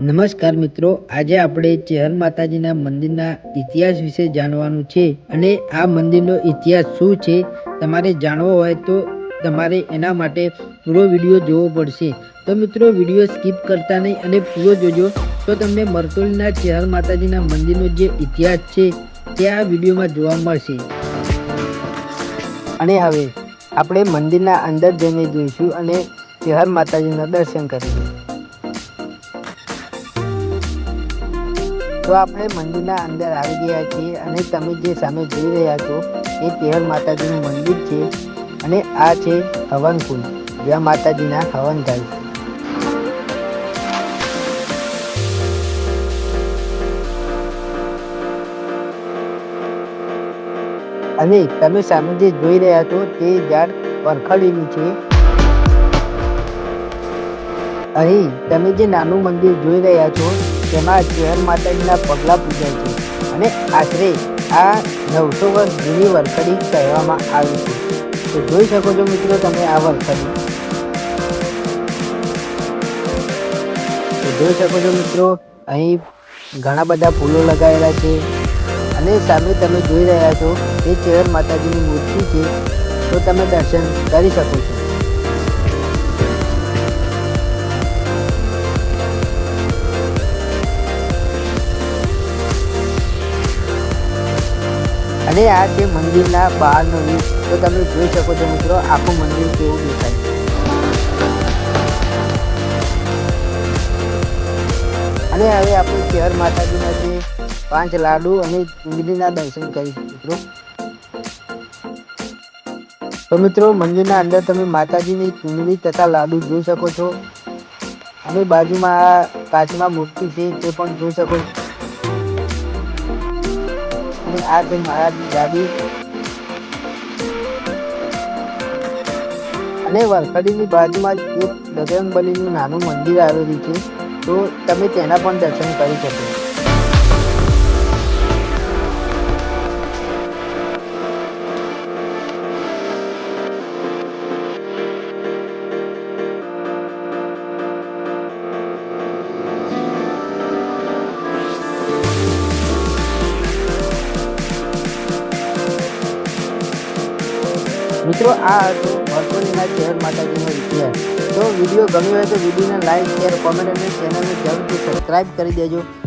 નમસ્કાર મિત્રો, આજે આપણે ચેહર માતાજીના મંદિરના ઇતિહાસ વિશે જાણવાનું છે અને આ મંદિરનો ઇતિહાસ શું છે તમારે જાણવો હોય તો તમારે એના માટે પૂરો વીડિયો જોવો પડશે. તો મિત્રો, વીડિયો સ્કીપ કરતા નહીં અને પૂરો જોજો. તો તમને મરતોલીના ચેહર માતાજીના મંદિરનો જે ઇતિહાસ છે તે આ વિડીયોમાં જોવા મળશે. અને હવે આપણે મંદિરના અંદર જઈને જોઈશું અને ચેહર માતાજીના દર્શન કરીશું. તો આપણે મંદિરના અંદર આવી ગયા છીએ અને તમે જે સામે જોઈ રહ્યા છો એ કેવળ માતાજીનું મંદિર છે અને આ છે હવન કુંડ, જ્યાં માતાજીના હવન થાય અને તમે સામે જે જોઈ રહ્યા છો તે ઝાડ વરખડીનું છે. અહીં તમે જે નાનું મંદિર જોઈ રહ્યા છો તેમાં ચેહર માતાજીના પગલા પૂજાય છે અને આશરે આ નવસો વર્ષ જૂની વરખડી કહેવામાં આવે છે. તો જોઈ શકો છો મિત્રો તમે આ વરખડી તો જોઈ શકો છો મિત્રો, અહીં ઘણા બધા ફૂલો લગાવેલા છે અને સામે તમે જોઈ રહ્યા છો એ ચેર માતાજીની મૂર્તિ છે. તો તમે દર્શન કરી શકો છો. અને આ છે મંદિરના બહારનો વ્યૂ તો તમે જોઈ શકો છો મિત્રો, આખું મંદિર કેવું દેખાય અને હવે આપણે ચેહર માતાજીના જે પાંચ લાડુ અને ચુંદડીના દર્શન કરીશું મિત્રો. તો મિત્રો, મંદિરના અંદર તમે માતાજીની ચુંદડી તથા લાડુ જોઈ શકો છો. અને બાજુમાં કાચમાં મૂર્તિ છે, તે પણ જોઈ શકો છો. અને આ છે મહારાજની ગાદી અને ની બાજુમાં જ એક બજરંગબલીનું નાનું મંદિર આવેલું છે. તો તમે તેના પણ દર્શન કરી શકો. મિત્રો, આ હતો મરકોલીના શહેર માતાજીનો ઇતિહાસ. તો વીડિયો ગમ્યો હોય તો વિડીયોને લાઈક શેર કોમેન્ટ અને ચેનલને જરૂરથી સબસ્ક્રાઈબ કરી દેજો.